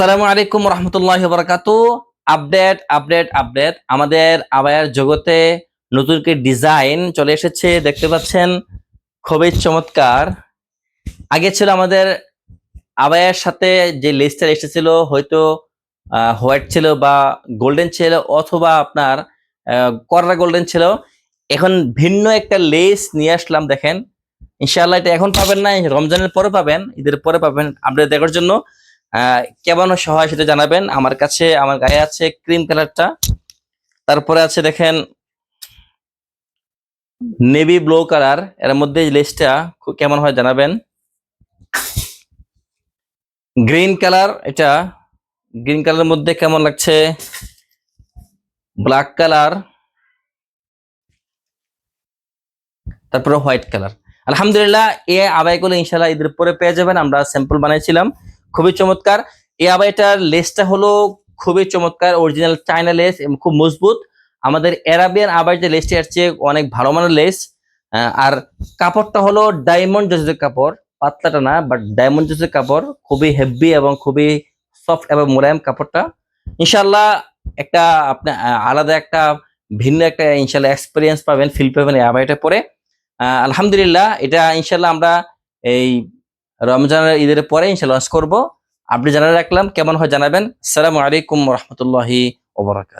আসসালামু আলাইকুম রহমতুল্লাহ বরকাত আপডেট আপডেট আপডেট। আমাদের আবায়ার জগতে নতুন কি ডিজাইন চলে এসেছে, দেখতে পাচ্ছেন? খুবই চমৎকার। আগে ছিল আমাদের আবায়ের সাথে যে লেসটা এসেছিল, হয়তো হোয়াইট ছিল বা গোল্ডেন ছিল অথবা আপনার করলা গোল্ডেন ছিল। এখন ভিন্ন একটা লেস নিয়ে আসলাম, দেখেন। ইনশাআল্লাহ এটা এখন পাবেন না রমজানের পরে পাবেন, ঈদের পরে পাবেন, আপডেট দেখার জন্য। কেমন সহায় সেটা জানাবেন। আমার কাছে, আমার গায়ে আছে ক্রিম কালারটা তারপরে আছে দেখেন নেভি ব্লু কালারের মধ্যে লেসটা কেমন হয় জানাবেন। গ্রিন কালার এটা গ্রিন কালারের মধ্যে কেমন লাগছে? ব্ল্যাক কালার তারপরে হোয়াইট কালার আলহামদুলিল্লাহ, এ আবাইগুলো ইনশাল্লাহ ঈদের পরে পেয়ে যাবেন। আমরা স্যাম্পল বানাইছিলাম। খুবই চমৎকার। এই আবাইটার লেসটা হলো খুবই চমৎকার অরিজিনাল চায়না লেস এবং খুব মজবুত। আমাদের অ্যারাবিয়ান আবার যে লেসটি আসছে, অনেক ভালো মানের লেস। আর কাপড়টা হলো ডায়মন্ড জজের কাপড়। পাতলাটা না বাট ডায়মন্ড জজের কাপড়। খুবই হেভি এবং খুবই সফট এবং মোলায়েম কাপড়টা। ইনশাল্লাহ একটা আপনি আলাদা একটা ভিন্ন একটা ইনশাল্লাহ এক্সপিরিয়েন্স পাবেন ফিল পাবেন এই আবাইটা পরে। আলহামদুলিল্লাহ, এটা ইনশাল্লাহ আমরা এই রমজানের ঈদের পরে ইনশাল্লাহ লঞ্চ করব আপনি জানা রাখলাম, কেমন হয় জানাবেন। সালামু আলাইকুম রহমতুল্লাহি ওবরাকাত